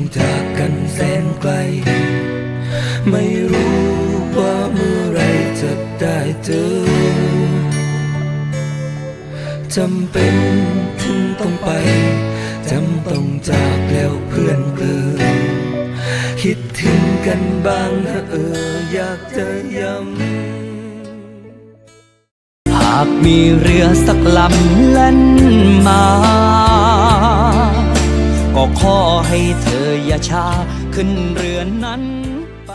ต้องจากกันแสนไกล ไม่รู้ว่าเมื่อไรจะได้เจอจำเป็นถึงต้องไปจำต้องจากแล้วเพื่อนเกลือคิดถึงกันบ้างนะเอออยากจะย้ำหากมีเรือสักลำแล่นมา ก็ขอให้เธ ออย่าช้าขึ้นเรือนั้นไป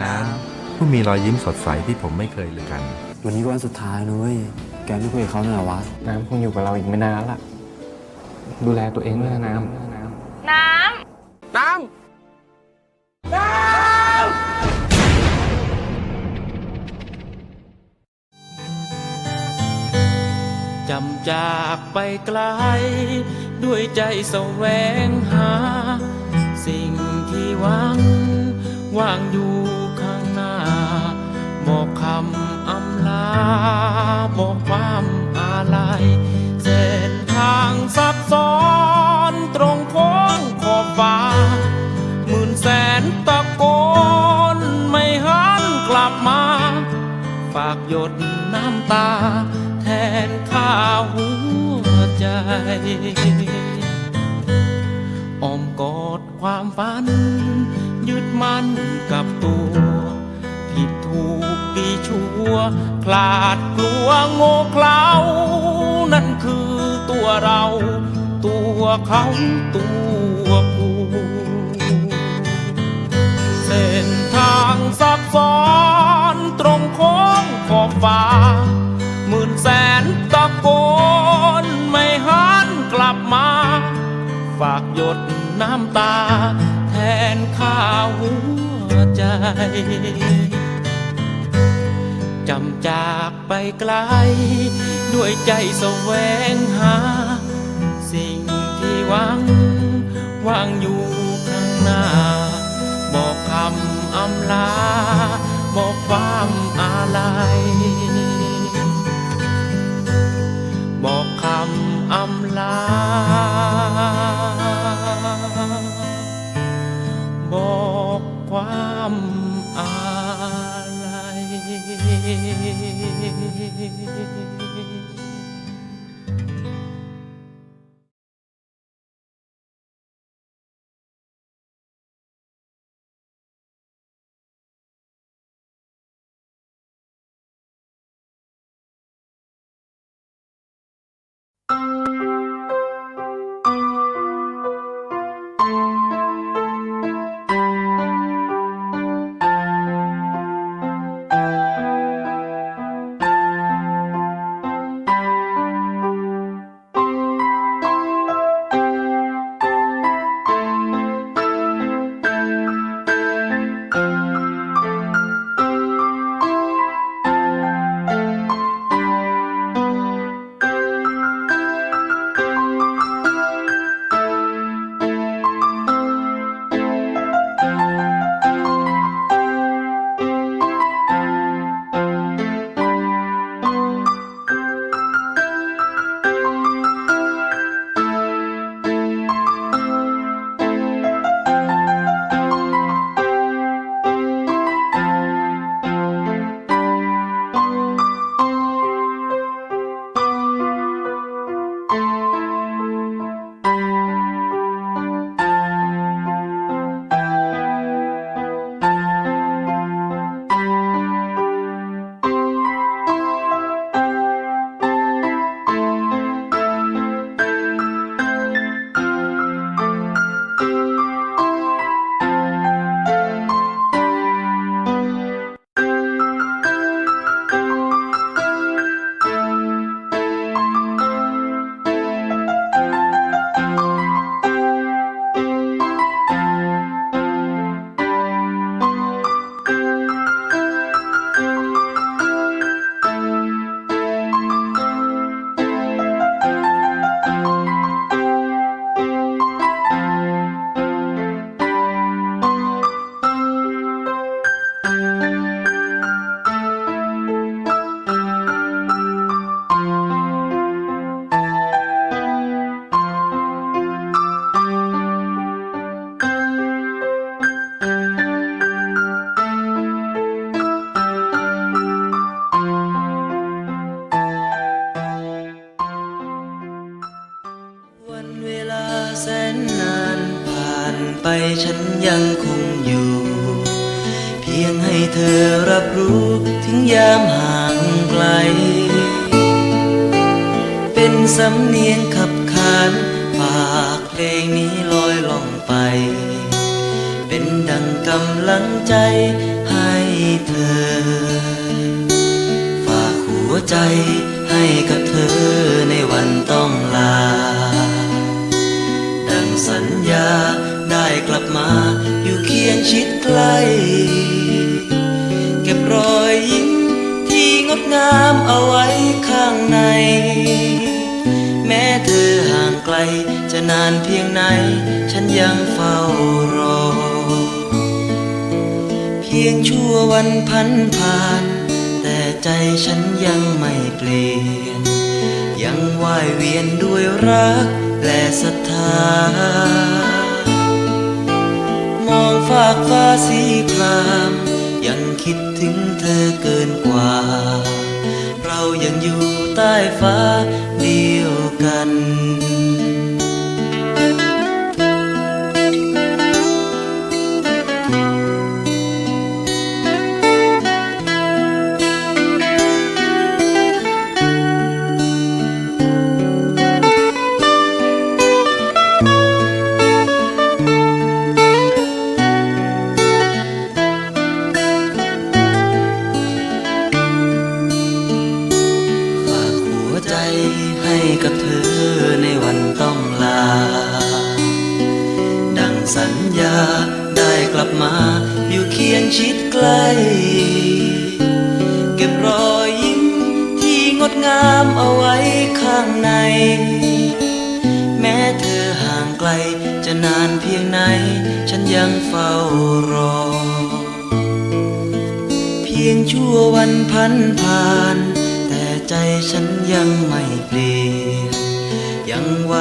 น้ำผู้มีรอยยิ้มสดใสที่ผมไม่เคยลืมกัน วันนี้วันสุดท้ายนุ้ยแกไม่คุยกับเขาหน่อยวะ น้ำคงอยู่กับเราอีกไม่นานแล้วล่ะดูแลตัวเองด้วยนะน้ำ น้ำจำจากไปไกล ด้วยใจแสวงหา สิ่งที่หวังวางอยู่ข้างหน้า บอกคำอำลา บอกความอาลัยเส้นทางซับซ้อนตรงโค้งขอบฟ้าหมื่นแสนตะโกนไม่หันกลับมา ฝากหยดน้ำตา แทนข้าหัว ใจอ้อมกอดความฝัน ยึดมั่นกับตัว ผิดถูกดีชั่วคลาดกลัวโง่เขลานั่นคือตัวเรา ตัวเขาตัวกูเส้นทางซับซ้อนตรงโค้งขอบฟ้าหมื่นแสน หยดน้ำตา แทนข้าหัวใจ จำจากไปไกล ด้วยใจแสวงหา สิ่งที่หวังวางอยู่ข้างหน้า บอกคำอำลา บอกความอาลัย ยังคงอยู่ เพียงให้เธอรับรู้ถึงยามห่างไกล เป็นสำเนียงขับขานฝากเพลงนี้ลอยล่องไป เป็นดังกำลังใจให้เธอ ฝากหัวใจให้กับเธอในวันต้อง ชิดใกล้ เก็บรอยยิ้มที่งดงามเอาไว้ข้างใน แม้เธอห่างไกลจะนานเพียงไหน ฉันยังเฝ้ารอ เพียงชั่ววันพันผ่าน แต่ใจฉันยังไม่เปลี่ยน ยังว่ายเวียนด้วยรักและศรัทธา ราม ยังคิดถึงเธอเกินกว่า เรายังอยู่ใต้ฟ้าเดียวกัน กับเธอในวันต้องลา ดังสัญญาได้กลับมาอยู่เคียงชิดใกล้เก็บรอยยิ้มที่งดงามเอาไว้ข้างใน แม้เธอห่างไกลจะนานเพียงไหน ฉันยังเฝ้ารอ เพียงชั่ววันพันผ่าน แต่ใจฉันยังไม่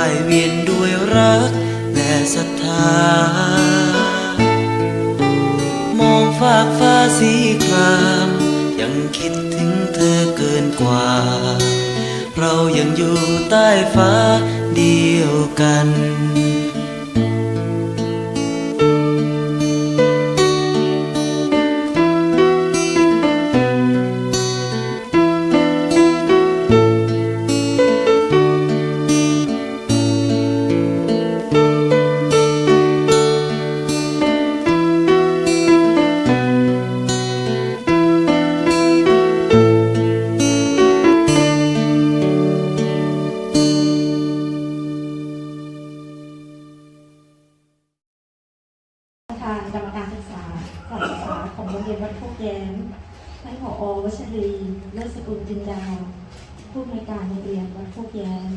ายเวียนด้วยรักและศรัทธามองฝากฟ้าสีครามยังคิดถึงเธอเกินกว่า เรายังอยู่ใต้ฟ้าเดียวกัน กรรมการศึกษาฝ่ายศึกษาของโรงเรียนวัดโคกแย้มท่านผอวชรีเลิศสกุลจินดาผู้อำนวยการโรงเรียนวัดโคกแย้ม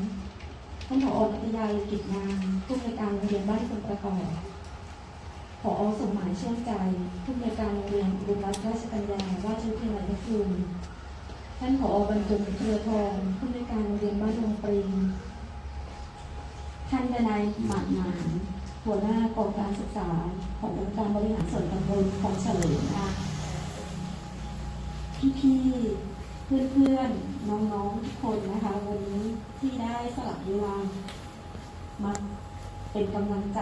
ท่านผอนัทยาลิกิจงานผู้อำนวยการโรงเรียนบ้านคนประกอบผอสมหมายเชื่อใจผู้อำนวยการโรงเรียนอุรัตราชกัญญาราชวิทยาลัยเพชรบูรณ์ท่านผอบรรจงเครือทองผู้อำนวยการโรงเรียนบ้านดงปรีท่านทนายหมาดหมาน หัวหน้ากองการศึกษาขององค์การบริหารส่วนตำบลของเฉลิมนะคะพี่ๆ เพื่อนๆ น้องๆ ทุกคนนะคะ วันนี้ที่ได้สลับเวลามาเป็นกำลังใจ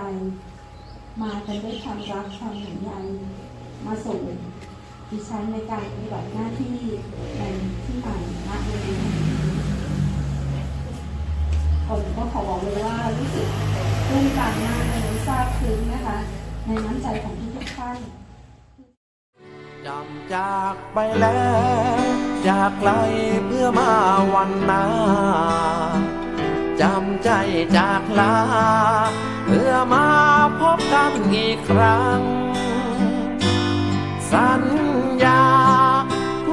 มากันด้วยความรักความห่วงใยมาส่งดิฉันในการปฏิบัติหน้าที่ในที่ใหม่ณวันนี้ผมก็ขอบอกเลยว่ารู้สึกตื้นตันมากเลยาบซึ้งนะคะ ในน้ำใจของทุกๆท่านจำจากไปแล้ว จากไกลเพื่อมาวันหน้าจำใจจากลา เพื่อมาพบกันอีกครั้ง สัญญา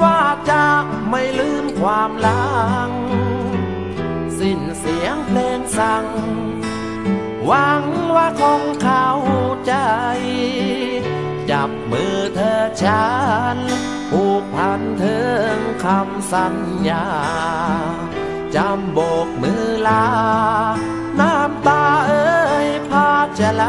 ว่าจะไม่ลืมความหลัง สิ้นเสียงเพลงสั่ง หวังว่าคงเข้าใจ จับมือเธอฉันผูกพันเธอคำสัญญาจำโบกมือลา น้ำตาเอ้ยพาจะไหล